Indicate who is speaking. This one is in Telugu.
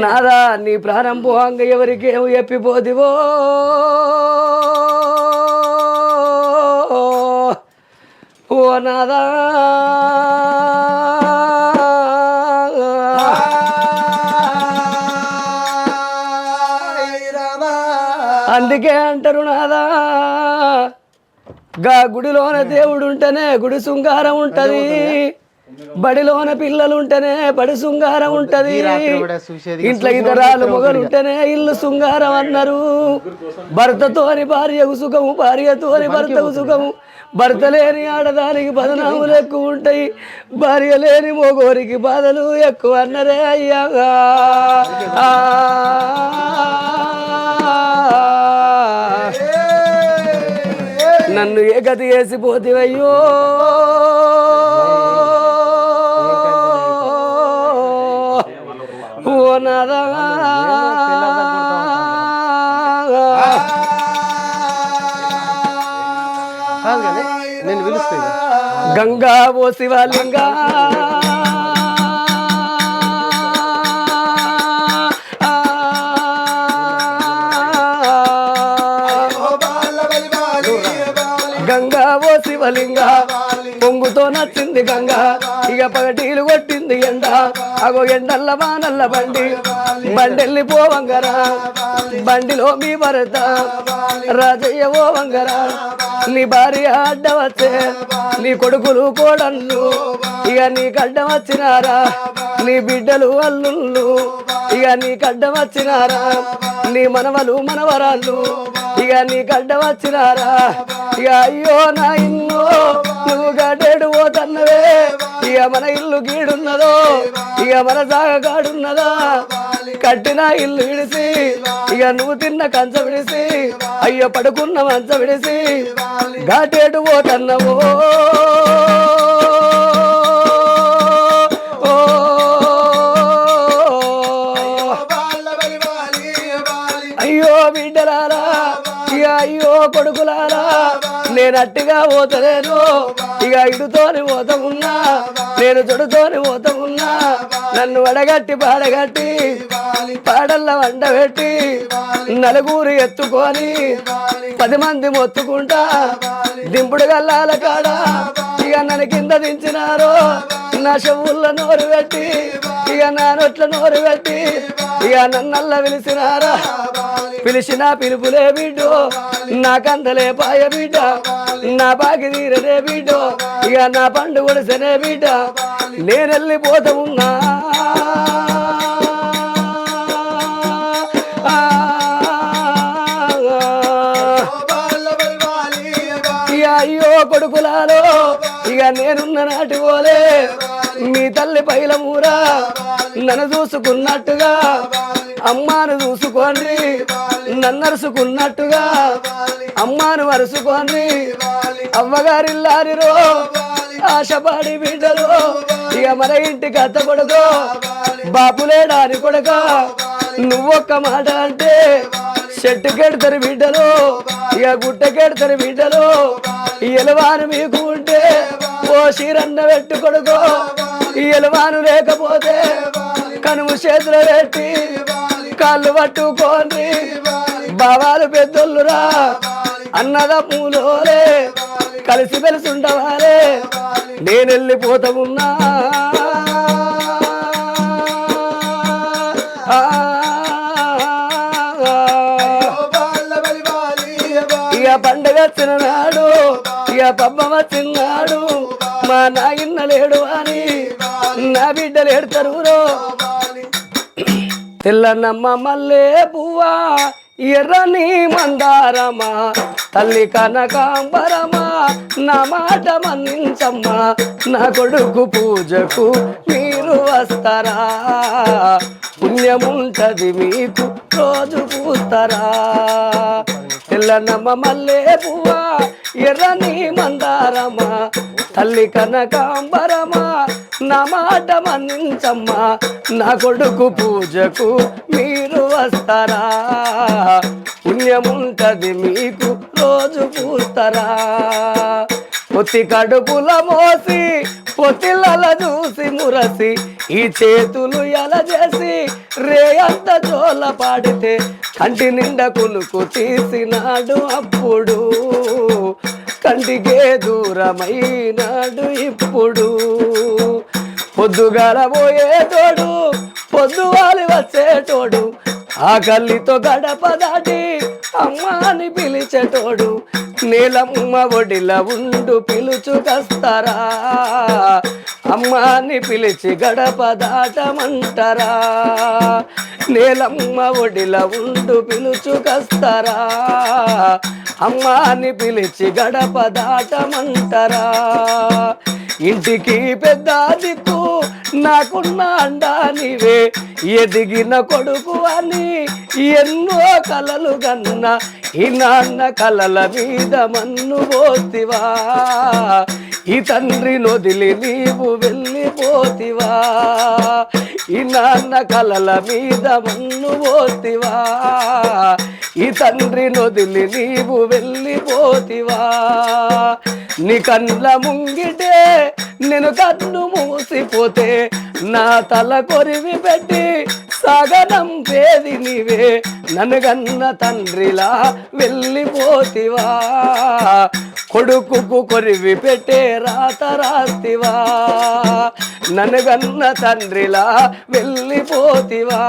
Speaker 1: నాదా నీ ప్రారంభంగా ఎవరికేం ఎప్పిపోదివో ఓ నాదా అందుకే అంటారు నాదా? గా గుడిలోన దేవుడు ఉంటేనే గుడి శృంగారం ఉంటుంది. బడిలోన పిల్లలు ఉంటేనే బడి శృంగారం ఉంటది. ఇంట్లో ఇతరాలు మొగలు ఉంటేనే ఇల్లు శృంగారం అన్నారు. భర్తతోని భార్యకు సుఖము భార్యతోని భర్తకు సుఖము. భర్త లేని ఆడదానికి బదనాములు ఎక్కువ ఉంటాయి. భార్య లేని మొగోరికి బాధలు ఎక్కువ అన్నరే అయ్యా. నన్ను ఏ గతి వేసిపోతివయ్యో ఓ నాదా
Speaker 2: కాదు కానీ నేను పిలుస్తాను
Speaker 1: గంగా ఓ శివలింగా నవ్వుతో నచ్చింది గంగ. ఇక పగటీలు కొట్టింది ఎండ. అగో ఎండల్ల మానల్ల బండి. బండెల్లి పోవంగరా బండిలో మీ భరత రాజయ్య ఓ వంగరా. నీ భార్య అడ్డ వచ్చే. నీ కొడుకులు కోడళ్ళు. ఇక నీ అడ్డం వచ్చినారా? నీ బిడ్డలు అల్లుళ్ళు. ఇక నీ అడ్డం వచ్చినారా? నీ మనవలు మనవరాళ్ళు. ఇక నీ అడ్డం వచ్చినారా? ఇక అయ్యో నా ఇన్నో నువ్వు గడ్డేడు పోతన్నవే ఇక మన ఇల్లు గీడున్నదో ఇక మన జాగ కాడున్నదా? కట్టిన ఇల్లు విడిసి ఇక నువ్వు తిన్న కంచ విడిసి అయ్యో పడుకున్న మంచ విడిసి ఘాటేటు పోతన్నవో ఓ. అయ్యో బిడ్డలారా ఇక అయ్యో కొడుకులారా నేను అట్టిగా పోతలేను. ఇక ఇటుతోని పోత ఉన్నా నేను చెడుతోని పోత ఉన్నా నన్ను వడగట్టి పాడగట్టి పాడల్ల వండ పెట్టి నలుగురు ఎత్తుకొని పది మంది మొత్తుకుంటా దింపుడు గల్లాల కాడ. ఇక నన్ను కింద దించినారో నా చెవుల్లో నోరు పెట్టి ఇక నా నోట్ల నోరు పెట్టి ఇక నన్నల్ల పిలిచినారా? పిలిచిన పిలుపులే బిడ్డో నాకందలే పాయ బిడ్డ నా బాగి తీరనే బిడ్డ ఇక నా పండు కొడిసెనే బిడ్డ నేను వెళ్ళిపోతా ఉన్నా. ఇక అయ్యో కొడుకులాలో ఇక నేనున్న నాటి పోలే. మీ తల్లి పైలమూరా నన్ను చూసుకున్నట్టుగా అమ్మాను చూసుకోండి నన్ను అరుసుకున్నట్టుగా అమ్మాను అరుసుకోండి. అవ్వగారిల్లారిరో ఆశపాడి బిడ్డలు ఇక మన ఇంటికి అత్త కొడుకో బాపులేడాని కొడుక నువ్వొక్క మాట అంటే చెట్టు కెడతారు బిడ్డలు ఇక గుట్ట కెడతారు బిడ్డలు ఎలవారు మీకు ఉంటే ఓ చీరన్న పెట్టు కొడుకో ఎలవాను లేకపోతే కనుము చేతులు పెట్టి కాళ్ళు పట్టుకోండి. బావాలు పెద్దోళ్ళురా అన్నదమ్ములోలే కలిసి కలిసి ఉండవాలే. నేను వెళ్ళిపోతా ఉన్నా ఇక పండుగ వచ్చిన నాడు ఇక పబ్బ వచ్చినాడు మా నాయన్న లేడు అని నా బిడ్డలు ఎడతారు తెల్లనమ్మ మల్లే పువ్వా ఎర్రని మందారమా తల్లి కనకాంబరమా నా మాట మన్నించమ్మా నా కొడుకు పూజకు మీరు వస్తారా? పుణ్యముంటది మీకు రోజు పూస్తారా? తెల్లనమ్మ మల్లే పువ్వా ఎర్రని మందారమా తల్లి కనకాంబరమా నా మాట మన్నించమ్మా నా కొడుకు పూజకు మీరు వస్తారా? పుణ్యముంటది మీకు రోజు పూస్తారా? పొత్తి కడుపుల మోసి పొత్తిళ్ళ చూసి మురసి ఈ చేతులు ఎలా చేసి రే అంత జోల పాడితే కంటి నిండా కునుకు తీసినాడు అప్పుడు. కంటికే దూరమైనాడు ఇప్పుడు. పొద్దుగాల పోయేటోడు పొద్దువాలి వచ్చేటోడు ఆ గడప దాటి అమ్మ అని పిలిచేటోడు నీలమ్మ ఒడిల ఉండు పిలుచుకస్తారా అమ్మ అని పిలిచి గడప దాటమంటారా. నీలమ్మ ఒడిల ఉండు పిలుచుకస్తారా అమ్మ అమ్మాని పిలిచి గడప దాటమంటారా? ఇంటికి పెద్ద దిక్కు నాకున్న అండా నీవే ఎదిగిన కొడుకు అని ఎన్నో కలలు గన్న ఈ నాన్న కలల మీద మన్ను పోతివా ఈ తండ్రి నొదిలి నీవు వెళ్ళిపోతివా. ఈ నాన్న కలల మీద మన్ను పోతివా. ఈ తండ్రి నొదిలి నీవు వెళ్ళిపోతివా. నీ కండ్ల ముంగిటే నేను కన్ను మూసిపోతే నా తల కొరివి పెట్టి సగనం పేది నీవే. నన్ను కన్న తండ్రిలా వెళ్ళిపోతివా. కొడుకుకు కొరివి పెట్టే రాత రాస్తివా నన్ను గన్న తండ్రిలా వెళ్ళిపోతివా.